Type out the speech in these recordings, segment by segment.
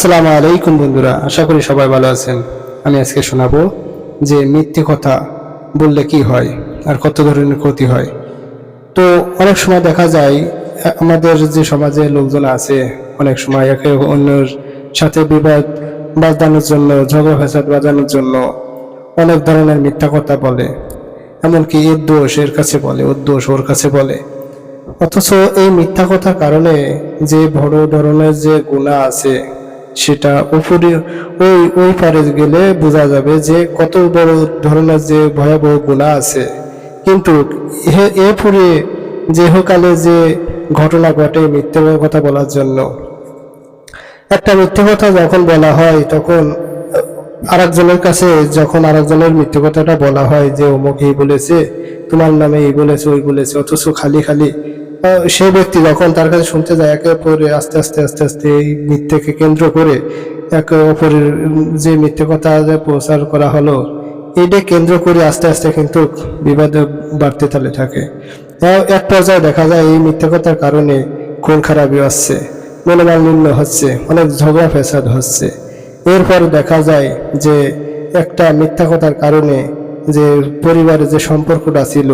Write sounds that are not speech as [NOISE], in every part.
আসসালামু আলাইকুম বন্ধুরা, আশা করি সবাই ভালো আছেন। আমি আজকে শোনাবো যে মিথ্যে কথা বললে কি হয় আর কত ধরনের ক্ষতি হয়। তো অনেক সময় দেখা যায়, আমাদের যে সমাজে লোকজন আছে, অনেক সময় একে অন্যের সাথে বিবাদ বাজানোর জন্য, ঝগড়া ফেসাদ বাজানোর জন্য অনেক ধরনের মিথ্যা কথা বলে। এমনকি এর দোষ এর কাছে বলে, ওর দোষ ওর কাছে বলে। অথচ এই মিথ্যা কথার কারণে যে বড় ধরনের যে গুণা আছে সেটা উপরে ওই ওই পারে গেলে বোঝা যাবে যে কত বড় ধরনের যে ভয়াবহ গুণা আছে। কিন্তু এ- পুরে যেহকালে যে ঘটনা ঘটে মিথ্যে কথা বলার জন্য। একটা মিথ্যে কথা যখন বলা হয়, তখন আরেকজনের কাছে যখন আরেকজনের মিথ্যে কথাটা বলা হয় যে, অমুক এই বলেছে, তোমার নামে এই বলেছে, ওই বলেছে, অথচ খালি খালি সেই ব্যক্তি যখন তার কাছে শুনতে যায় একে অপরে আস্তে আস্তে আস্তে আস্তে এই মিথ্যেকে কেন্দ্র করে একে অপরের যে মিথ্যে কথা প্রচার করা হলো, এটা কেন্দ্র করে আস্তে আস্তে কিন্তু বিবাদ বাড়তে তালে থাকে। এক পর্যায়ে দেখা যায় এই মিথ্যে কথার কারণে খুন খারাপি হচ্ছে, মনোমালিন্য হচ্ছে, অনেক ঝগড়া ফেসাদ হচ্ছে। এরপর দেখা যায় যে একটা মিথ্যা কথার কারণে যে পরিবারের যে সম্পর্কটা ছিল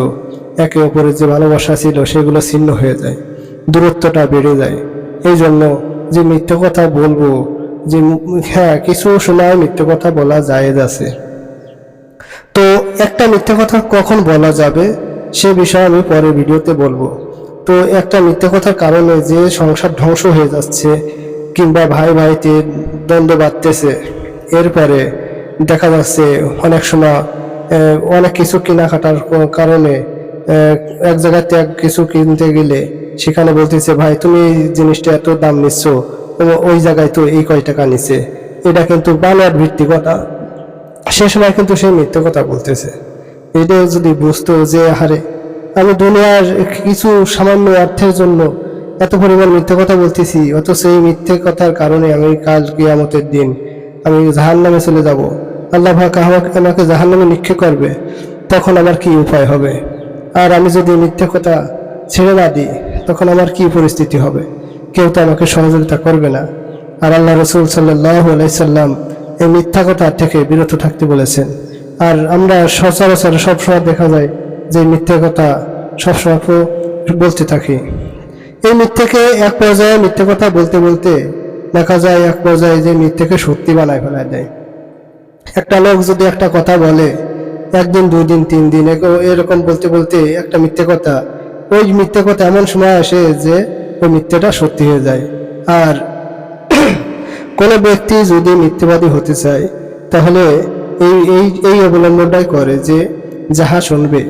একে অপরের যে ভালোবাসা ছিল সেগুলো ছিন্ন হয়ে যায়, দূরত্বটা বেড়ে যায়। এই জন্য যে মিথ্য কথা বলব, যে হ্যাঁ কিছু সময় মিথ্য কথা বলা জায়েজ আছে। তো একটা মিথ্যে কথা কখন বলা যাবে সে বিষয়ে আমি পরের ভিডিওতে বলব। তো একটা মিথ্যে কথার কারণে যে সংসার ধ্বংস হয়ে যাচ্ছে কিংবা ভাই ভাইতে দ্বন্দ্ব বাড়তেছে এরপরে দেখা যাচ্ছে অনেক সময় অনেক কিছু কেনাকাটার কারণে এক জায়গাতে এক কিছু কিনতে গেলে সেখানে বলতেছে, ভাই, তুমি এই জিনিসটা এত দাম নিচ্ছ, ওই জায়গায় তো এই কয় টাকা নিছে। এটা কিন্তু বানার ভিত্তিক কথা। সে সময় কিন্তু সে মিথ্যে কথা বলতেছে। এটাও যদি বুঝতো যে হারে আমি দুনিয়ার কিছু সামান্য অর্থের জন্য এত পরিমাণ মিথ্যে কথা বলতেছি, অথচ এই মিথ্যে কথার কারণে আমি কাল কিয়ামতের দিন আমি জাহান নামে চলে যাব। আল্লাহ আমাকে জাহান নামে নিক্ষেপ করবে, তখন আমার কি উপায় হবে? আর আমি যদি মিথ্যে কথা ছেড়ে না দিই, তখন আমার কি পরিস্থিতি হবে? কেউ তো আমাকে সহযোগিতা করবে না। আর আল্লাহ রসুল সাল্লাহ আলাইসাল্লাম এই মিথ্যা কথা থেকে বিরত থাকতে বলেছেন। আর আমরা সচরাচর সবসময় দেখা যায় যে মিথ্যা কথা সবসময় বলতে থাকি। এই মিথ্যেকে এক পর্যায়ে মিথ্যে কথা বলতে বলতে দেখা যায় এক পর্যায়ে যে মিথ্যেকে সত্যি বানায় ফেলা যায় একটা লোক যদি একটা কথা বলে একদিন দুই দিন তিন দিন এরকম- বলতে বলতে একটা মিথ্যে কথা। ওই মিথ্যে কথা এমন সময় আসে যে ওই মিথ্যেটা সত্যি হয়ে যায়। আর [CLEARS THROAT] কোনো ব্যক্তি যদি মিথ্যেবাদী হতে চায়, তাহলে এই এই এই অবলম্বনটাই করে যে যাহা শুনবে,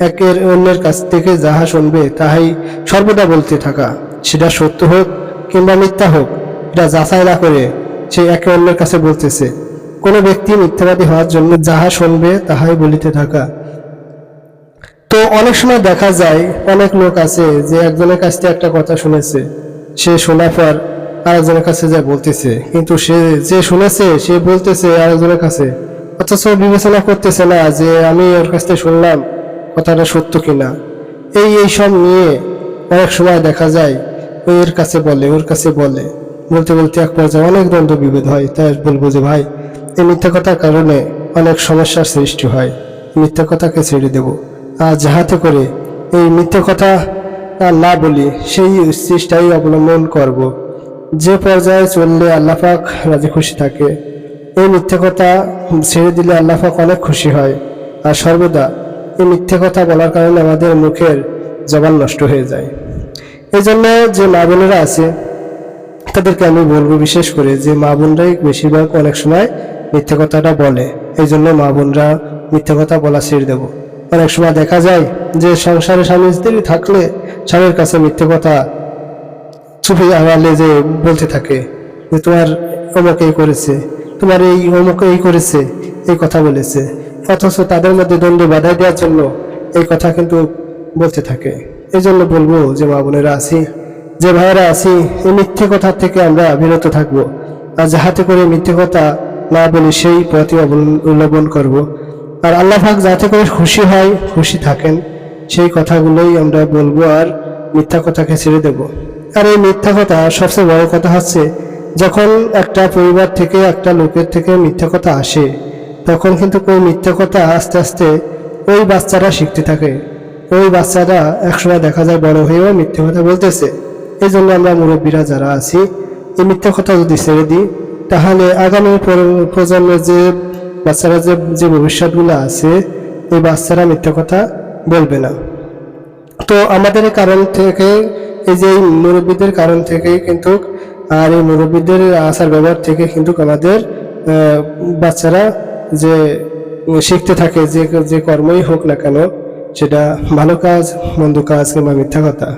একের অন্যের কাছ থেকে যাহা শুনবে, তাহাই সর্বদা বলতে থাকা, সেটা সত্য হোক কিংবা মিথ্যা হোক, এটা যাচাই না করে সে একে অন্যের কাছে বলতেছে। কোনো ব্যক্তি মিথ্যাবাদী হওয়ার জন্য যাহা শুনবে, তাহাই বলিতে থাকা। তো অনেক সময় দেখা যায়, অনেক লোক আছে যে একজনের কাছ থেকে একটা কথা শুনেছে, সে শোনার পর আরেকজনের কাছে যা বলতেছে। কিন্তু সে যে শুনেছে, সে বলতেছে আরেকজনের কাছে, অথচ বিবেচনা করতেছে না যে আমি ওর কাছ থেকে শুনলাম কথাটা সত্য কিনা। এই এই সব নিয়ে অনেক সময় দেখা যায় ওই এর কাছে বলে, ওর কাছে বলে। বলতে বলতে এক পর্যায়ে অনেক দ্বন্দ্ব বিভেদ হয়। তাই বলব যে, ভাই এই মিথ্যা কথার কারণে অনেক সমস্যার সৃষ্টি হয়। মিথ্যা কথাকে ছেড়ে দেব। আর যাহাতে করে এই মিথ্যে কথা না বলি, সেই চেষ্টাই অবলম্বন করব। যে পর্যায়ে চললে আল্লাপাক রাজি খুশি থাকে। এই মিথ্যে কথা ছেড়ে দিলে আল্লাপাক অনেক খুশি হয়। আর সর্বদা এই মিথ্যে কথা বলার কারণে আমাদের মুখের জবান নষ্ট হয়ে যায়। এই জন্য যে মা বোনেরা আছে, তাদেরকে আমি বলব বিশেষ করে যে মা বোনরাই বেশিরভাগ অনেক সময় মিথ্যে কথাটা বলে। এই জন্য মা বোনরা মিথ্যে কথা বলা ছেড়ে দেবো। অনেক সময় দেখা যায় যে সংসারে স্বামী স্ত্রী থাকলে স্বামীর কাছে মিথ্যে কথা চুপে আড়ালে যে বলতে থাকে যে, তোমার অমুক এই করেছে, তোমার এই অমুক এই করেছে, এই কথা বলেছে। অথচ তাদের মধ্যে দ্বন্দ্ব বাধা দেওয়ার জন্য এই কথা কিন্তু বলতে থাকে। এই জন্য বলব যে, মা বোনেরা আছি যে ভাইয়েরা আছি এই মিথ্যে কথা থেকে আমরা বিরত থাকব। আর যাহাতে করে মিথ্যে কথা না বলি সেই পথে অবলম্বন করব। আর আল্লাহ পাক যাতে করে খুশি হয়, খুশি থাকেন, সেই কথাগুলোই আমরা বলব আর মিথ্যা কথাকে ছেড়ে দেব। আর এই মিথ্যা কথা সবচেয়ে বড় কথা হচ্ছে, যখন একটা পরিবার থেকে একটা লোকের থেকে মিথ্যা কথা আসে, তখন কিন্তু ওই মিথ্যা কথা আস্তে আস্তে ওই বাচ্চারা শিখতে থাকে। ওই বাচ্চারা একসময় দেখা যায় বড় হয়েও মিথ্যা কথা বলতেছে। এই জন্য আমরা মুরব্বীরা যারা আছি, এই মিথ্যা কথা যদি ছেড়ে দিই তাহলে আগামী প্র- প্রজন্মের যে বাচ্চারা যে যে ভবিষ্যৎগুলো আছে, এই বাচ্চারা মিথ্যা কথা বলবে না। তো আমাদের কারণ থেকে, এই যে এই মুরব্বীদের কারণ থেকেই কিন্তু, আর এই মুরব্বীদের আচার ব্যবহার থেকে কিন্তু আমাদের বাচ্চারা যে শিখতে থাকে, যে যে কর্মই হোক না কেন, সেটা ভালো কাজ, মন্দ কাজ কিংবা মিথ্যা কথা,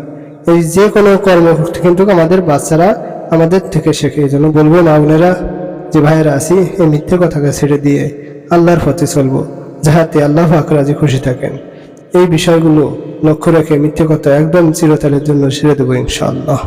এই যে কোনো কর্ম কিন্তু আমাদের বাচ্চারা আমাদের থেকে শেখে। যেন বলব না বোনেরা, যে ভাইয়েরা আসি এই মিথ্যে কথাকে ছেড়ে দিয়ে আল্লাহর পথে চলবো, যাহাতে আল্লাহ আকরাজি খুশি থাকেন। এই বিষয়গুলো লক্ষ্য রেখে মিথ্যে কথা একদম চিরতালের জন্য ছেড়ে দেবো ইনশাআল্লাহ।